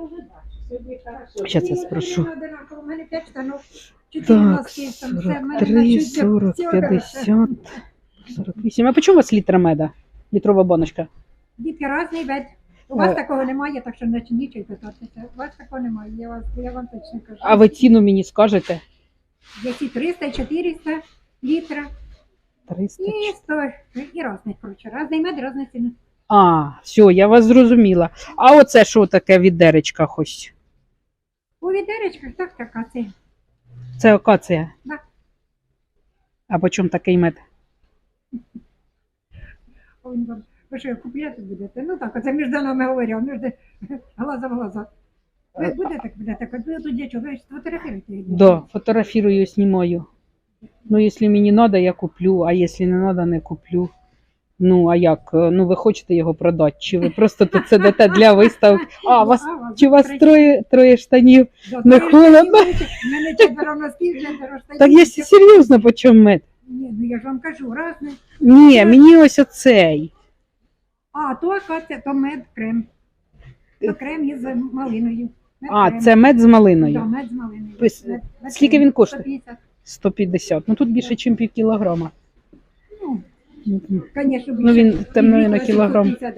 я вже бачу. Сьогодні хорошо. Щас я спрошу. мені надо на- У мене 5 штанов. чотири Так, носки, там все, в мене 43, начуть 40, всього 50, 48. А по чому у вас літра меда? Літрова баночка? Дітки різний вид. У вас Е. такого немає, так що наче нічого питатися. У вас такого немає, я, вас, я вам точно кажу. А ви ціну мені скажете? Які 300, 400 літра 300. і 100, і різних, коротше. Різний мед, різна ціна. А, все, я вас зрозуміла. А оце що таке відеречка хоч? У відеречках так така це. Це акація. Да. А по чому такий мед? Ви що, купляти будете? Ну так, оце між нами говорять, між глаза в глаза. Ви будете, будете, ви тут дячу, ви її? Да, фотографірую, знімаю. Ну, якщо мені треба, я куплю, а якщо не треба, не куплю. Ну, а як? Ну, ви хочете його продати? Чи ви просто тут сидите для виставки? А, вас, чи у вас троє, троє штанів? Да, не холодно? У мене четверо носків, четверо штанів. Так я серйозно по чому мед? Ні, ну я ж вам кажу, разне. Ні, мені ось оцей. А, то акація, то мед, крем. То крем із малиною. Мед, А, крем. це мед з Да, малиною. мед з малиною. Пис- Мед- мед скільки крем. він коштує? 150. 150. Ну тут більше, ніж пів кілограма. Конечно, Ну, він там, темно на кілограм. 150,